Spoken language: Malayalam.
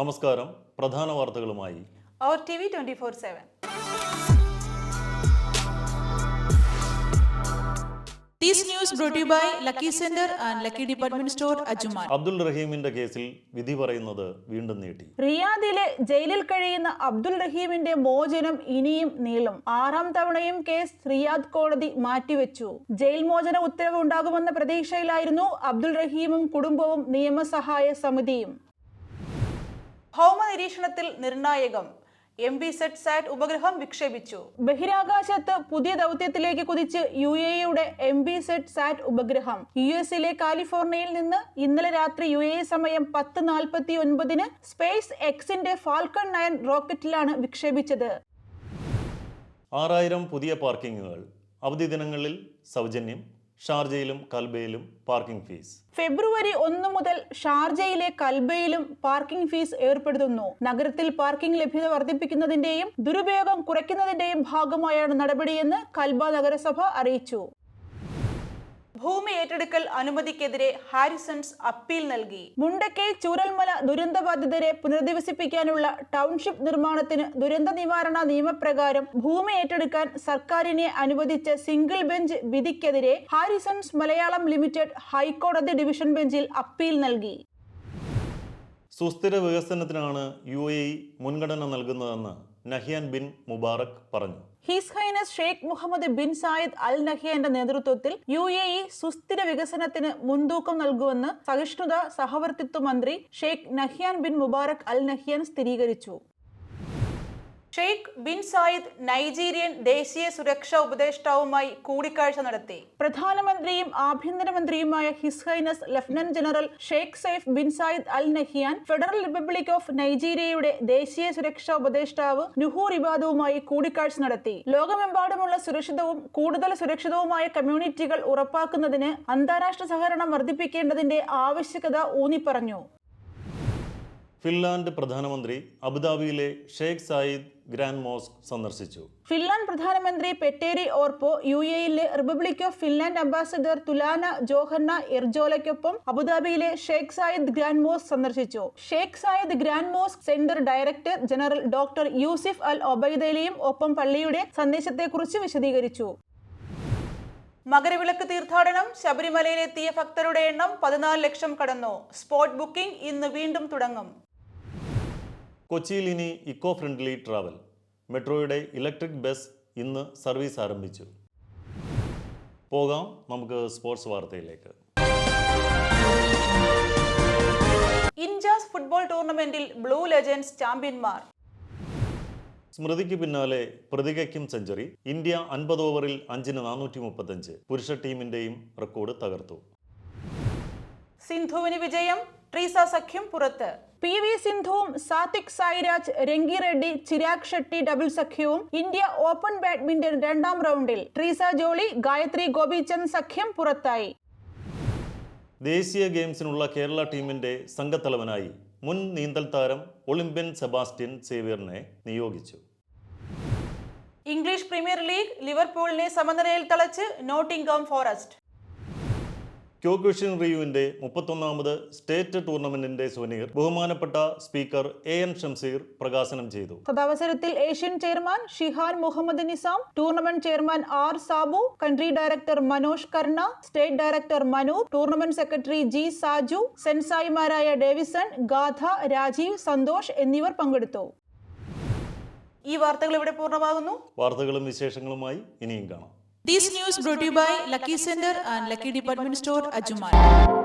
നമസ്കാരം. പ്രധാന വാർത്തകളുമായി Our TV 24 7. This news brought to you by Lucky Center and Lucky Department Store, Abdul റഹീമിന്റെ കേസിൽ വിധി പറയുന്നത് വീണ്ടും നീട്ടി. റിയാദിലെ ജയിലിൽ കഴിയുന്ന അബ്ദുൾ റഹീമിന്റെ മോചനം ഇനിയും നീളും. ആറാം തവണയും കേസ് റിയാദ് കോടതി മാറ്റിവെച്ചു. ജയിൽ മോചന ഉത്തരവ് ഉണ്ടാകുമെന്ന പ്രതീക്ഷയിലായിരുന്നു അബ്ദുൾ റഹീമും കുടുംബവും നിയമസഹായ സമിതിയും. ഭൗമ നിരീക്ഷണത്തിൽ നിർണായകം. എം ബി സെറ്റ് സാറ്റ് ഉപഗ്രഹം വിക്ഷേപിച്ചു. ബഹിരാകാശത്ത് പുതിയ ദൗത്യത്തിലേക്ക് കുതിച്ച് യു എയുടെ എം ബി സെറ്റ് സാറ്റ് ഉപഗ്രഹം. യു എസിലെ കാലിഫോർണിയയിൽ നിന്ന് ഇന്നലെ രാത്രി യു എ സമയം പത്ത് നാൽപ്പത്തി ഒൻപതിന് സ്പേസ് എക്സിന്റെ ഫാൽക്കൺ നയൻ റോക്കറ്റിലാണ് വിക്ഷേപിച്ചത്. ആറായിരം പുതിയ പാർക്കിങ്ങുകൾ. അവധി ദിനങ്ങളിൽ സൗജന്യം. ഷാർജയിലും കൽബയിലും പാർക്കിംഗ് ഫീസ്. ഫെബ്രുവരി ഒന്ന് മുതൽ ഷാർജയിലെ കൽബയിലും പാർക്കിംഗ് ഫീസ് ഏർപ്പെടുത്തുന്നു. നഗരത്തിൽ പാർക്കിംഗ് ലഭ്യത വർദ്ധിപ്പിക്കുന്നതിന്റെയും ദുരുപയോഗം കുറയ്ക്കുന്നതിന്റെയും ഭാഗമായാണ് നടപടിയെന്ന് കൽബ നഗരസഭ അറിയിച്ചു. ഭൂമി ഏറ്റെടുക്കൽ അനുമതിക്കെതിരെ ഹാരിസൺസ് അപ്പീൽ നൽകി. മുണ്ടക്കൈ ചൂരൽമല ദുരന്തബാധിതരെ പുനരധിവസിപ്പിക്കാനുള്ള ടൗൺഷിപ്പ് നിർമ്മാണത്തിന് ദുരന്ത നിവാരണ നിയമപ്രകാരം ഭൂമി ഏറ്റെടുക്കാൻ സർക്കാരിനെ അനുവദിച്ച സിംഗിൾ ബെഞ്ച് വിധിക്കെതിരെ ഹാരിസൺസ് മലയാളം ലിമിറ്റഡ് ഹൈക്കോടതി ഡിവിഷൻ ബെഞ്ചിൽ അപ്പീൽ നൽകി. സുസ്ഥിര വികസനത്തിനാണ് യു എ ഇ മുൻഗണന നൽകുന്നതെന്ന് നഹിയാൻ ബിൻ മുബാറക് പറഞ്ഞു. His Highness Sheikh Mohammed bin Zayed Al നഹിയന്റെ നേതൃത്വത്തിൽ യു എ ഇ സുസ്ഥിര വികസനത്തിന് മുൻതൂക്കം നൽകുമെന്ന് സഹിഷ്ണുത സഹവർത്തിത്വ മന്ത്രി Sheikh Nahyan bin Mubarak Al Nahyan സ്ഥിരീകരിച്ചു. ഷെയ്ഖ് ബിൻ സായിദ് നൈജീരിയൻ ദേശീയ സുരക്ഷാ ഉപദേഷ്ടാവുമായി കൂടിക്കാഴ്ച നടത്തി. പ്രധാനമന്ത്രിയും ആഭ്യന്തരമന്ത്രിയുമായ His Highness lieutenant general Sheikh Saif bin Zayed Al Nahyan Federal Republic of നൈജീരിയയുടെ ദേശീയ സുരക്ഷാ ഉപദേഷ്ടാവ് നുഹൂർ ഇബാദുവുമായി കൂടിക്കാഴ്ച നടത്തി. ലോകമെമ്പാടുമുള്ള സുരക്ഷിതവും കൂടുതൽ സുരക്ഷിതവുമായ കമ്മ്യൂണിറ്റികൾ ഉറപ്പാക്കുന്നതിന് അന്താരാഷ്ട്ര സഹകരണം വർദ്ധിപ്പിക്കേണ്ടതിന്റെ ആവശ്യകത ഊന്നിപ്പറഞ്ഞു. ഫിൻലാൻഡ് പ്രധാനമന്ത്രി അബുദാബിയിലെ ഷെയ്ഖ് സായിദ് ഗ്രാൻഡ് മോസ്ക് സന്ദർശിച്ചു. ഫിൻലാൻഡ് പ്രധാനമന്ത്രി പെറ്റേരി ഓർപ്പോ യു എയിലെ Republic of Finland ambassador Tuula Johanna എർജോലയ്ക്കൊപ്പം അബുദാബിയിലെ ഷെയ്ഖ് സായിദ് ഗ്രാൻഡ് മോസ്ക് സന്ദർശിച്ചു. Sheikh Zayed Grand Mosque Centre director general doctor Yousif Al ഒബൈദലിയും ഒപ്പം പള്ളിയുടെ സന്ദേശത്തെക്കുറിച്ച് വിശദീകരിച്ചു. മകരവിളക്ക് തീർത്ഥാടനം ശബരിമലയിലെത്തിയ ഭക്തരുടെ എണ്ണം പതിനാല് ലക്ഷം കടന്നു. സ്പോട്ട് ബുക്കിംഗ് ഇന്ന് വീണ്ടും തുടങ്ങും. കൊച്ചിയിൽ ഇനി ഇക്കോ ഫ്രണ്ട്ലി ട്രാവൽ. മെട്രോയുടെ ഇലക്ട്രിക് ബസ് ഇന്ന് സർവീസ് ആരംഭിച്ചു. പോകാം നമുക്ക് സ്പോർട്സ് വാർത്തയിലേക്ക്. ഇൻജാസ് ഫുട്ബോൾ ടൂർണമെന്റിൽ ബ്ലൂ ലെജൻഡ്സ് ചാമ്പ്യന്മാർ. സ്മൃതിക്ക് പിന്നാലെ പ്രതികയ്ക്കും സെഞ്ചുറി. ഇന്ത്യ അൻപത് ഓവറിൽ അഞ്ചിന് നാനൂറ്റി മുപ്പത്തഞ്ച് പുരുഷ ടീമിന്റെയും റെക്കോർഡ് തകർത്തു. സിന്ധുവിന് വിജയം ട്രീസ സഖ്യം പുറത്ത്. പി വി സിന്ധുവും സാത്വിക് സായിരാജ് രംഗി റെഡ്ഡി ചിരാഗ് ഷെട്ടി ഡബിൾ സഖ്യവും ഇന്ത്യ ഓപ്പൺ ബാഡ്മിന്റൺ രണ്ടാം റൗണ്ടിൽ ട്രീസ ജോളി ഗായത്രി ഗോപിചന്ദ് സഖ്യം പുറത്തായി. ദേശീയ ഗെയിംസിനുള്ള കേരള ടീമിന്റെ സംഘത്തലവനായി മുൻ നീന്തൽ താരം ഒളിമ്പ്യൻ സെബാസ്റ്റ്യൻ സേവിയറിനെ നിയോഗിച്ചു. ഇംഗ്ലീഷ് പ്രീമിയർ ലീഗ് ലിവർപൂളിനെ സമനിലയിൽ തളച്ച് നോട്ടിംഗ്ഹാം ഫോറസ്റ്റ്. ക്യോക്വിഷൻ റിയുവിന്റെ മുപ്പത്തൊന്നാമത് സ്റ്റേറ്റ് ടൂർണമെന്റിന്റെ സുവനീർ ബഹുമാനപ്പെട്ട സ്പീക്കർ എ എൻ ഷംസീർ പ്രകാശനം ചെയ്തു. സദാവസരത്തിൽ Asian chairman Shihan Muhammad Nizam tournament chairman R Sabu country director Manoj Karna state director Manu tournament secretary G Saju സെൻസായിമാരായ Davisson Gatha Rajeev Santhosh എന്നിവർ പങ്കെടുത്തു. ഈ വാർത്തകൾ ഇവിടെ പൂർണമാകുന്നു. വാർത്തകളും വിശേഷങ്ങളുമായി ഇനിയും കാണാം. This news brought to you by Lucky Center and Lucky Department Store, Ajuman.